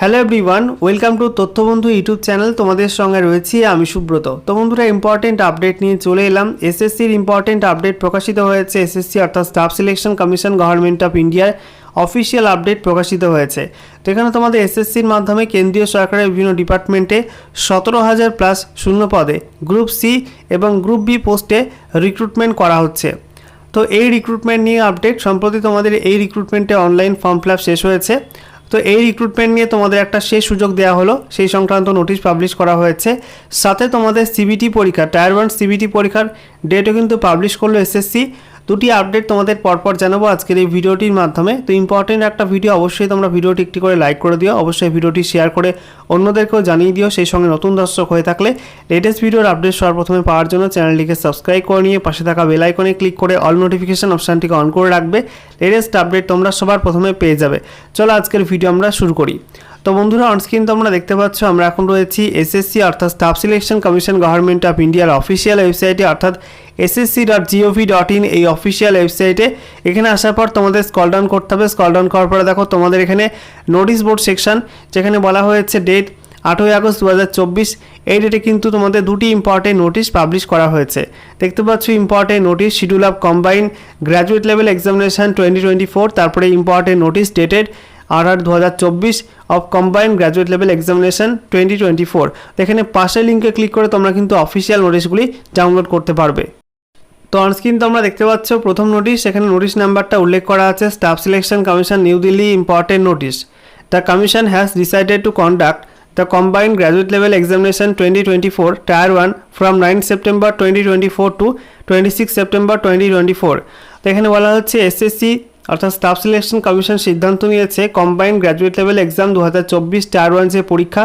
Hello everyone welcome to Tathyabandhu YouTube channel তোমাদের সঙ্গে রয়েছি আমি সুব্রত। তো বন্ধুরা ইম্পর্টেন্ট আপডেট নিয়ে চলে এলাম। এসএসসির ইম্পর্টেন্ট আপডেট প্রকাশিত হয়েছে। এসএসসি অর্থাৎ staff selection commission government of ইন্ডিয়ার অফিসিয়াল আপডেট প্রকাশিত হয়েছে। তো এখানে তোমাদের এসএসসির মাধ্যমে কেন্দ্রীয় সরকারের বিভিন্ন ডিপার্টমেন্টে সতেরো হাজার প্লাস শূন্য পদে গ্রুপ সি এবং গ্রুপ বি পোস্টে রিক্রুটমেন্ট করা হচ্ছে। তো এই রিক্রুটমেন্ট নিয়ে আপডেট সম্প্রতি তোমাদের এই রিক্রুটমেন্টে অনলাইন ফর্ম ফিল শেষ হয়েছে। তো এই রিক্রুটমেন্ট নিয়ে তোমাদের একটা শেষ সুযোগ দেওয়া হলো। সেই সংক্রান্ত নোটিশ পাবলিশ করা হয়েছে। সাথে তোমাদের সিবিটি পরীক্ষা টায়ার ওয়ান সিবিটি পরীক্ষার ডেটও কিন্তু পাবলিশ করল এসএসসি দুটি আপডেট তোমাদের পরপর জানাব আজকের এই ভিডিওটির মাধ্যমে। তো ইম্পর্টেন্ট একটা ভিডিও অবশ্যই তোমরা ভিডিওটি একটি করে লাইক করে দিও, অবশ্যই ভিডিওটি শেয়ার করে অন্যদেরকেও জানিয়ে দিও, সেই সঙ্গে নতুন দর্শক হয়ে থাকলে লেটেস্ট ভিডিওর আপডেট সর্বপ্রথমে পাওয়ার জন্য চ্যানেলটিকে সাবস্ক্রাইব করে নিয়ে পাশে থাকা বেল আইকনে ক্লিক করে অল নোটিফিকেশন অপশানটিকে অন করে রাখবে। লেটেস্ট আপডেট তোমরা সবার প্রথমে পেয়ে যাবে। চলো আজকের ভিডিও আমরা শুরু করি। তো বন্ধুরা অনস্ক্রিন তোমরা দেখতে পাচ্ছ, আমরা এখন রয়েছি এসএসসি অর্থাৎ staff selection commission government of ইন্ডিয়ার অফিসিয়াল ওয়েবসাইটে অর্থাৎ SSC dot G O V dot in এই অফিসিয়াল ওয়েবসাইটে এখানে আসার পর তোমাদের স্কল ডাউন করতে হবে। স্কল ডাউন করার পরে দেখো, তোমাদের এখানে নোটিশ বোর্ড সেকশন যেখানে বলা হয়েছে ডেট আটই আগস্ট দু হাজার চব্বিশ। এই ডেটে কিন্তু তোমাদের দুটি ইম্পর্টেন্ট নোটিশ পাবলিশ করা হয়েছে। দেখতে পাচ্ছ important notice schedule of combine graduate level examination twenty twenty four তারপরে ইম্পর্টেন্ট নোটিশ ডেটেড আট আট দু হাজার চব্বিশ of combine graduate level examination twenty twenty four এখানে পাশের লিঙ্কে ক্লিক করে তোমরা কিন্তু অফিসিয়াল নোটিশগুলি ডাউনলোড করতে পারবে। তো অনস্ক্রিন তোমরা দেখতে পাচ্ছ প্রথম নোটিশ এখানে নোটিশ নাম্বারটা উল্লেখ করা আছে staff selection commission new Delhi important notice the commission has decided to conduct the combined graduate level examination twenty twenty four tier one from nine September twenty twenty four to twenty six September twenty twenty four তো এখানে বলা হচ্ছে SSC অর্থাৎ staff selection commission সিদ্ধান্ত নিয়েছে combined graduate level exam দু হাজার চব্বিশ টায়ার ওয়ান যে পরীক্ষা,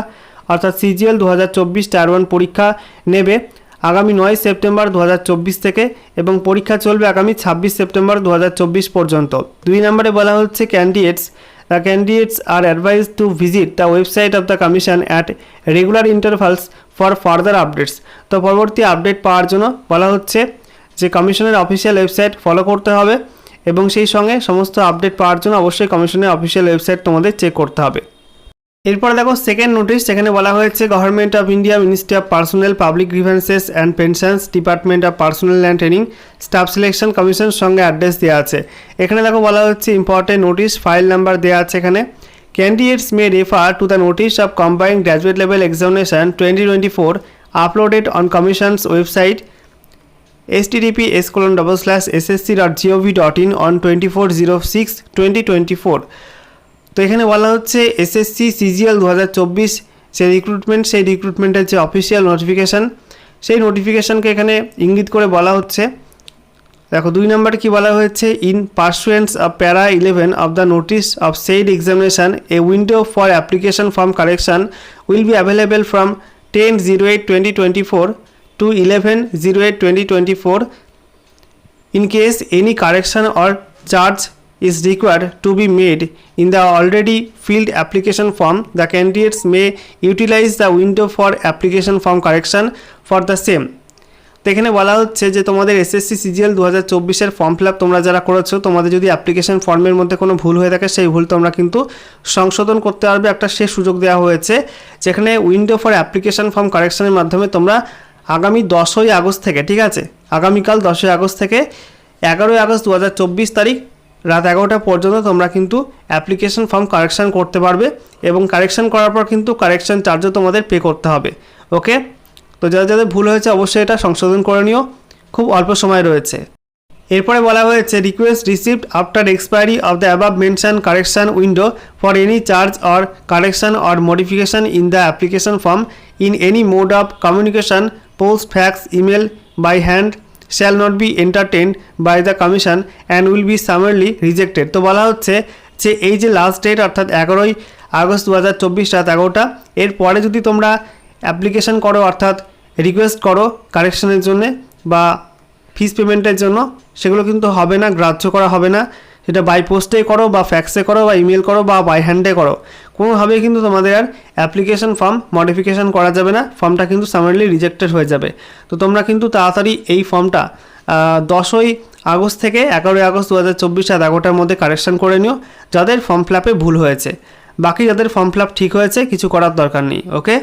অর্থাৎ সিজিএল দু হাজার চব্বিশ টায়ার ওয়ান পরীক্ষা নেবে আগামী নয় সেপ্টেম্বর দু হাজার চব্বিশ থেকে এবং পরীক্ষা চলবে আগামী ছাব্বিশ সেপ্টেম্বর দু হাজার চব্বিশ পর্যন্ত। দুই নম্বরে বলা হচ্ছে candidates the candidates are advise to visit the website of the commission at regular intervals for further updates তো পরবর্তী আপডেট পাওয়ার জন্য বলা হচ্ছে যে কমিশনের অফিসিয়াল ওয়েবসাইট ফলো করতে হবে। এবং সেই সঙ্গে সমস্ত আপডেট পাওয়ার জন্য অবশ্যই কমিশনের অফিসিয়াল ওয়েবসাইট তোমাদের চেক করতে হবে। এরপরে দেখো সেকেন্ড নোটিশ সেখানে বলা হয়েছে government of India ministry of personnel public grievances and pensions department of personnel and training staff selection commission সঙ্গে অ্যাড্রেস দেওয়া আছে। এখানে দেখো বলা হচ্ছে ইম্পর্টেন্ট নোটিশ ফাইল নাম্বার দেওয়া আছে এখানে। Candidates may refer to the notice of combined graduate level examination twenty twenty four uploaded on commission's website http s colon double slash ssc.gov.in on 2406 2024 তো এখানে বলা হচ্ছে এসএসসি সিজিএল দু হাজার চব্বিশ, সেই রিক্রুটমেন্ট সেই রিক্রুটমেন্টের যে অফিসিয়াল নোটিফিকেশান সেই নোটিফিকেশানকে এখানে ইঙ্গিত করে বলা হচ্ছে। দেখো, দুই নম্বরে কি বলা হয়েছে? In pursuance of para eleven of the notice of said examination a window for application form correction will be available from ten zero eight twenty twenty four to 11 08 2024 in case any correction or charge is required to be made in the already filled application form the candidates may utilize the window for application form correction for the same তো এখানে বলা হচ্ছে যে তোমাদের SSC CGL দু হাজার চব্বিশের form fill তোমরা যারা করেছ তোমাদের যদি অ্যাপ্লিকেশন ফর্মের মধ্যে কোনো ভুল হয়ে থাকে সেই ভুল তোমরা কিন্তু সংশোধন করতে পারবে একটা সে সুযোগ দেওয়া হয়েছে যেখানে উইন্ডো ফর অ্যাপ্লিকেশন ফর্ম কারেকশনের মাধ্যমে তোমরা আগামী দশই আগস্ট থেকে, ঠিক আছে? আগামীকাল দশই আগস্ট থেকে এগারোই আগস্ট দু হাজার চব্বিশ তারিখ রাত এগারোটা পর্যন্ত তোমরা কিন্তু অ্যাপ্লিকেশন ফর্ম কারেকশান করতে পারবে এবং কারেকশান করার পর কিন্তু কারেকশান চার্জও তোমাদের পে করতে হবে ওকে তো যাদের যাদের ভুল হয়েছে অবশ্যই এটা সংশোধন করে নিও, খুব অল্প সময় রয়েছে। এরপরে বলা হয়েছে request received after expiry of the above mention correction window for any charge or correction or modification in the application form in any mode of communication post fax email by hand shall not be entertain by the commission and will be summarily rejected তো বলা হচ্ছে যে এই যে last date অর্থাৎ এগারোই August দু হাজার চব্বিশ রাত এগারোটা এরপরে যদি তোমরা অ্যাপ্লিকেশন করো অর্থাৎ রিকোয়েস্ট করো কারেকশনের জন্যে বা ফিস পেমেন্টের জন্য, সেগুলো কিন্তু হবে না, গ্রাহ্য করা হবে না। সেটা বাই পোস্টে করো বা ফ্যাক্সে করো বা ইমেল করো বা বাই হ্যান্ডে করো। কোনোভাবেই কিন্তু তোমাদের আর অ্যাপ্লিকেশন ফর্ম মডিফিকেশন করা যাবে না। ফর্মটা কিন্তু সামারলি রিজেক্টেড হয়ে যাবে। তো তোমরা কিন্তু তাড়াতাড়ি এই ফর্মটা দশই আগস্ট থেকে এগারোই আগস্ট দু হাজার চব্বিশ রাত এগারোটার মধ্যে কারেকশন করে নিও। যাদের ফর্ম ফিল ভুল হয়েছে। বাকি যাদের ফর্ম ফিল আপ ঠিক হয়েছে, কিছু করার দরকার নেই ওকে